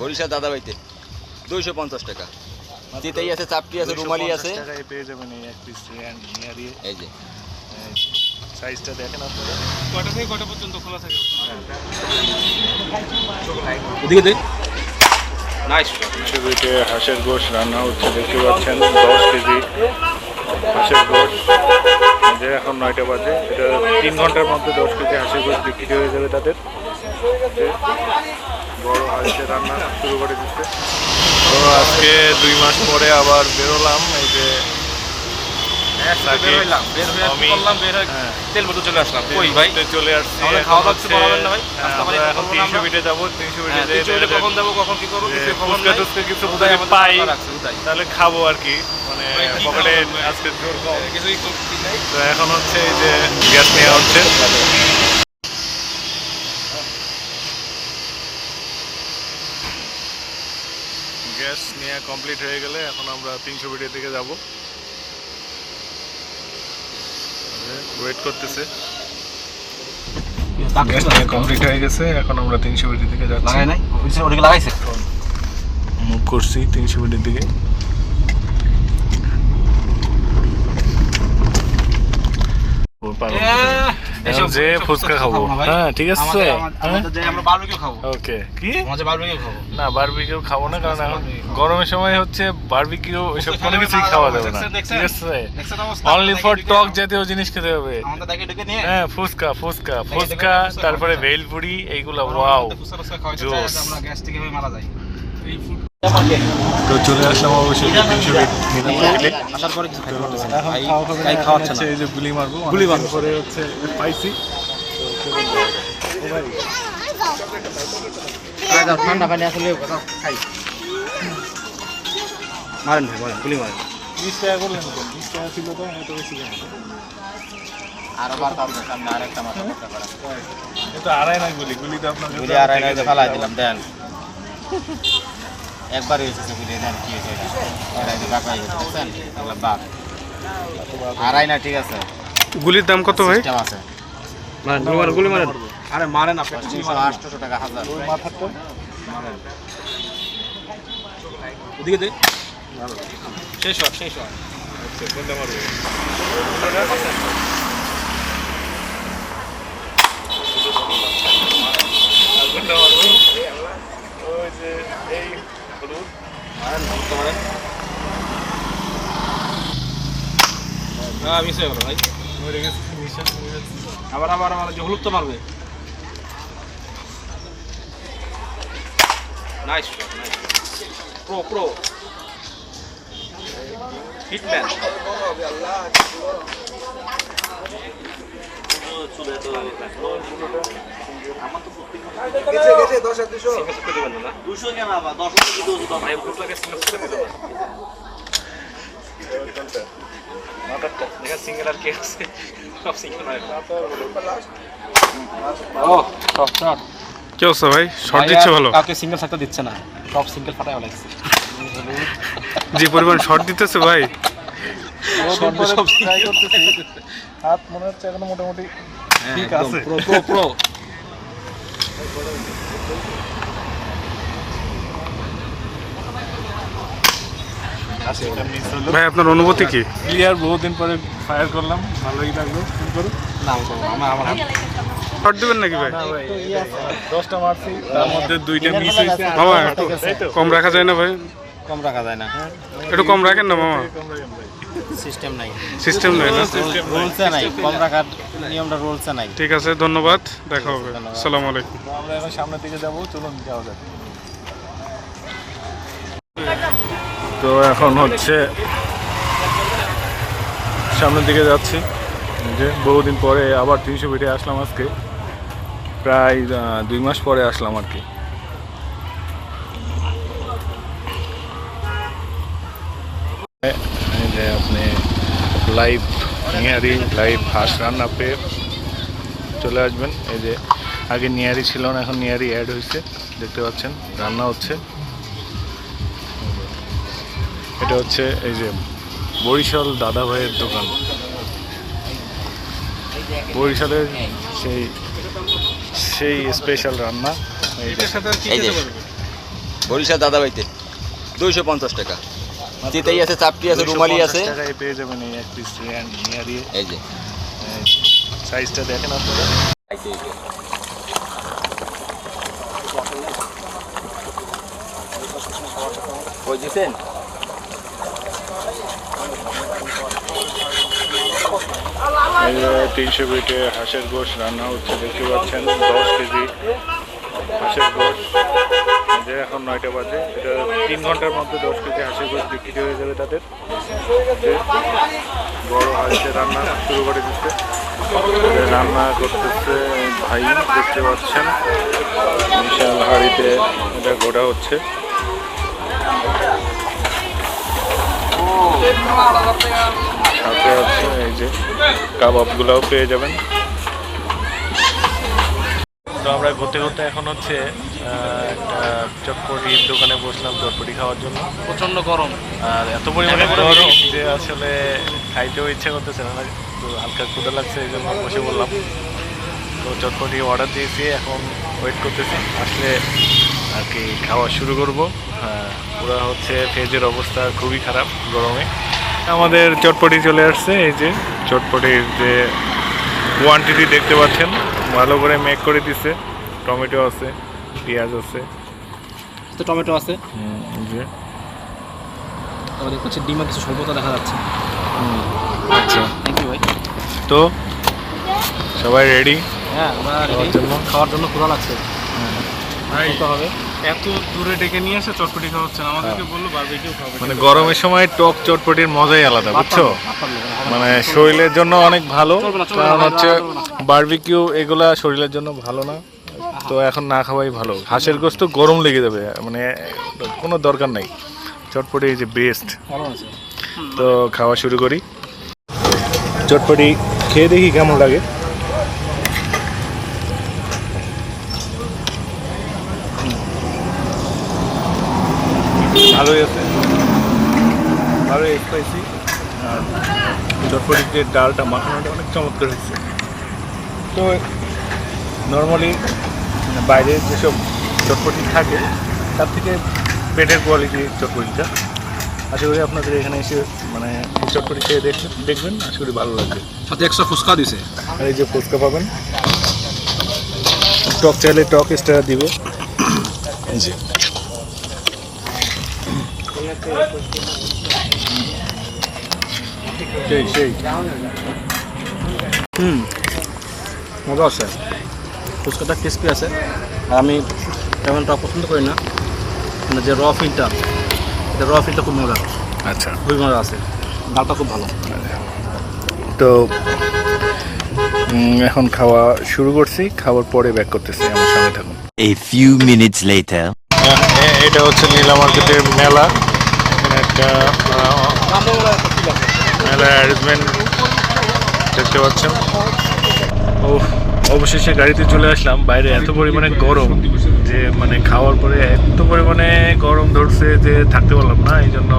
বরিশাল দাদাবাইতে দুইশো পঞ্চাশ টাকা। চিতাই আছে চাপটি আছে রুমালি আছে। পেয়ে যাবেন এই এক পিস দিয়ে। এই যে। সাইজটা দেখেন আপনারা। কটা থেকে কটা পর্যন্ত খোলা থাকে? ওদিকে দেখ। ছবিতে হাঁসের গোশ রান্না হচ্ছে দেখতে পাচ্ছেন দশ কেজি হাঁসের গোশ। যে এখন নয়টা বাজে এটা তিন ঘণ্টার মধ্যে দশ কেজি হাঁসের গোশ বিক্রি হয়ে যাবে তাদের। বড় হাঁসের রান্না শুরু করে দিচ্ছে তো আজকে দুই মাস পরে আবার বেরোলাম এই যে হয়ে হয়ে হ্যাঁ। চলে আসছি তিনশো মিটে যাব তিনশো মিটে কখন কখন কি করব কিছু পাই। তাহলে খাব আর কি মানে পকেটে আজকে জোর কম। কিছুই তো এখন হচ্ছে এই যে গ্যাস নেওয়া হচ্ছে। গ্যাস নেওয়া কমপ্লিট হয়ে গেলে এখন আমরা তিনশো বিটের দিকে যাব। ওয়েট করতেছে। গ্যাস নেওয়া কমপ্লিট হয়ে গেছে এখন আমরা তিনশো বিটের দিকে যাচ্ছি। লাগাইছে? মুভ করছি তিনশো মিনিটের দিকে। এখন যে ফুচকা খাব। হ্যাঁ ঠিক আছে। হ্যাঁ? আমরা বারবিকিউ খাব। ওকে। কি? আমাদের বারবিকিউ খাব। না বারবিকিউ খাব না কারণ এখন গরমের সময় হচ্ছে বারবিকিউ এসব কোনো কিছুই খাওয়া যাবে না। ঠিক আছে। অনলি ফর টক জাতীয় জিনিস খেতে হবে। হ্যাঁ ফুচকা ফুচকা ফুচকা তারপরে ভেলপুরি এইগুলো ওয়াও জোস। যাতে আমরা গ্যাস থেকে মারা যাই। তো চলে আসলাম অবশ্যই আসার পরে কিছু খাইতে পারতেছি এখন ভাই, খাওয়া হবে না, ভাই এখন খাওয়াচ্ছে হচ্ছে এই যে গুলি মারবো গুলি মারবো। পরে হচ্ছে পাইছি। ঠান্ডা পানি আসলে খাই মারেন ভাই বলেন গুলি মারেন বিশ টাকা করলেন বিশ টাকা ছিল তো এত বেশি কেন? আর আবার তারপর সামনে আরেকটা মাথা করতে পারেন এটা আড়াই না গুলি গুলি তো আপনার গুলি আর আইনা ফেলাই দিলাম দেন। একবার হয়েছে গুলি দেন কি হয়েছে এটা। যে বাঁকা হয়ে গেছে দেখছেন? এগুলো বাঘ আড়াই না ঠিক আছে। গুলির দাম কত ভাই? সিস্টেম আছে। গুলি মারেন। আরে মারেন আপনি। তিনশো আটশোশো টাকা হাজার। মাথাটা ওদিকে দে শেষ হওয়ার শেষ হওয়ার। ওই যে এই হলুদ মারেন ধরতে মারেন হ্যাঁ মিস হয়ে গেল ভাই। গেছে গেছে। আবার আবার আবার যে হলুদ তো মারবে nice nice pro pro hitman single আর কে আছে। সব সিঙ্গেল মারে ও সব শট কি অবস্থা ভাই? শর্ট দিচ্ছে ভালো? কাউকে সিঙ্গেল থাকতে দিচ্ছে না। সব সিঙ্গেল লাগছে যে পরিমাণ শর্ট দিতেছে ভাই। সব সব ট্রাই করতেছি। হাত মনে হচ্ছে এখন মোটামুটি ঠিক আছে। প্রো প্রো প্রো এটা মিস হলো ভাই আপনার অনুভূতি কি? ক্লিয়ার বহুদিন পরে ফায়ার করলাম ভালোই লাগল দিবেন নাকি ভাই? ভাই দশটা মারছি তার মধ্যে দুইটা মিস হয়েছে কম রাখা যায় না ভাই? কম রাখা যায় না। একটু কম রাখেন না মামা? ভাই। সিস্টেম নাই। সিস্টেম নেই না? রুলসে নাই। কম রাখার নিয়মটা রুলসে নাই। ঠিক আছে ধন্যবাদ দেখা হবে। আসসালামু আলাইকুম। আমরা এখন সামনের দিকে যাব চলুন যাওয়া যাক। তো এখন হচ্ছে সামনের দিকে যাচ্ছি। যে বহুদিন পরে আবার তিনশো ফিটে আসলাম আজকে। প্রায় দুই মাস পরে আসলাম আর কি। যে আপনি লাইভ নিয়ারি লাইভ হাঁস রান্না পেয়ে চলে আসবেন। এই যে আগে নিয়ারি ছিল না, এখন নিয়ারি অ্যাড হয়েছে। দেখতে পাচ্ছেন, রান্না হচ্ছে। এটা হচ্ছে এই যে বরিশাল দাদা ভাইয়ের দোকান। বরিশালের সেই সেই স্পেশাল রান্না। এই যে বরিশাল দাদাবাইতে দুইশো পঞ্চাশ টাকা। চিতাই আছে চাপটি আছে রুমালি আছে। 250 পেয়ে যাবেন এই এক পিস নিয়ে দিয়ে। এই যে। সাইজটা দেখেন আপনারা। ওই দিচ্ছেন তিনশো বিটে হাঁসের গোশ রান্না হচ্ছে, দেখতে পাচ্ছেন, দশ কেজি হাঁসের গোশ। যে এখন নয়টা বাজে, এটা তিন ঘণ্টার মধ্যে দশ কেজি হাঁসের গোশ বিক্রি হয়ে যাবে তাদের। বড় হাঁসের রান্না শুরু করে দিচ্ছে। রান্না করতেছে ভাই, দেখতে পাচ্ছেন। বিশাল হাঁড়িতে এটা গোটা হচ্ছে। সাথে আছে যে কাবাবগুলোও পেয়ে যাবেন। তো আমরা ঘুরতে ঘুরতে এখন হচ্ছে একটা চটপটির দোকানে বসলাম চটপটি খাওয়ার জন্য। প্রচণ্ড গরম। আর এত পরিমাণে গরম যে আসলে খাইতেও ইচ্ছে করতেছে না। তো হালকা ক্ষুদা লাগছে এই জন্য বসে বললাম তো চটপটি অর্ডার দিয়েছি এখন ওয়েট করতেছি। আসলে আর কি খাওয়া শুরু করব। হ্যাঁ পুরো হচ্ছে ফেজের অবস্থা খুবই খারাপ গরমে। আমাদের চটপটি চলে আসছে এই যে চটপটির যে কোয়ান্টিটি দেখতে পাচ্ছেন ভালো করে মেক করে দিছে। টমেটো আছে পেঁয়াজ আছে। তো টমেটো আছে। এই যে। আমাদের হচ্ছে ডিমের কিছু স্বল্পতা দেখা যাচ্ছে। আচ্ছা। থ্যাংক ইউ ভাই। তো সবাই রেডি হ্যাঁ আমরা খাওয়ার জন্য? খাওয়ার জন্য ক্ষুধা লাগছে। করতে হবে। এত দূরে ডেকে নিয়ে এসে চটপটি খাওয়াচ্ছেন। আমাদেরকে বলল বারবিকিউ খাবে মানে গরমের সময় টক চটপটির মজাই আলাদা বুঝছ? মানে শরীরের জন্য অনেক ভালো কারণ হচ্ছে বারবিকিউ এগুলা শরীরের জন্য ভালো না। তো এখন না খাওয়াই ভালো। হাঁসের গোস্ত গরম লেগে যাবে মানে কোনো দরকার নাই। চটপটি যে বেস্ট তো খাওয়া শুরু করি। চটপটি খেয়ে দেখি কেমন লাগে ভালোই আছে ভালোই স্পাইসি আর চটপটির যে ডালটা মাখানোটা অনেক চমৎকার হয়েছে। তো নর্মালি বাইরে যেসব চটপটি থাকে তার থেকে বেটার কোয়ালিটি চটপটিটা আশা করি আপনাদের এখানে এসে মানে চটপটি খেয়ে দেখবেন আশা করি ভালো লাগবে। সাথে এক্সট্রা ফুচকা দিছে। আর এই যে ফুচকা পাবেন টক চাইলে টক এক্সট্রা দিবে। এই যে। সেই সেই হুম। মজা আছে। ফুচকাটা ক্রিস্পি আছে। আর আমি তেমন টক পছন্দ করি না। মানে যে র ফিলটা এটা র ফিলটা খুব মজা আচ্ছা। খুবই মজা আছে। ডালটা খুব ভালো। তো এখন খাওয়া শুরু করছি। খাওয়ার পরে ব্যাক করতেছি। আমার সঙ্গে থাকুন। A few minutes later. এ- এটা হচ্ছে নীলা মার্কেটের মেলা। এখানে একটা মেলা অ্যারেঞ্জমেন্ট দেখতে পাচ্ছেন। ও অবশেষে গাড়িতে চলে আসলাম। বাইরে এত পরিমাণে গরম যে মানে খাওয়ার পরে এত পরিমাণে গরম ধরছে যে থাকতে পারলাম না। এই জন্য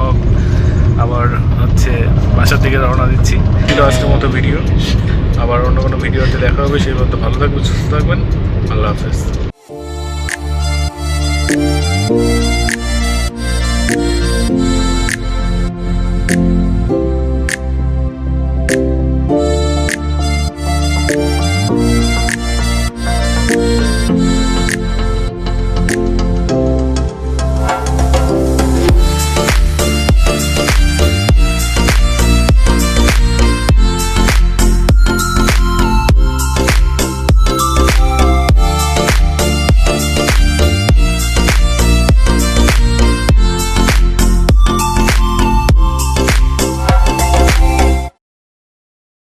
আবার হচ্ছে বাসার দিকে রওনা দিচ্ছি। ছিল আজকের মতো ভিডিও। আবার অন্য কোনো ভিডিওতে দেখা হবে। সেই পর্যন্ত ভালো থাকবেন, সুস্থ থাকবেন। আল্লাহ হাফেজ।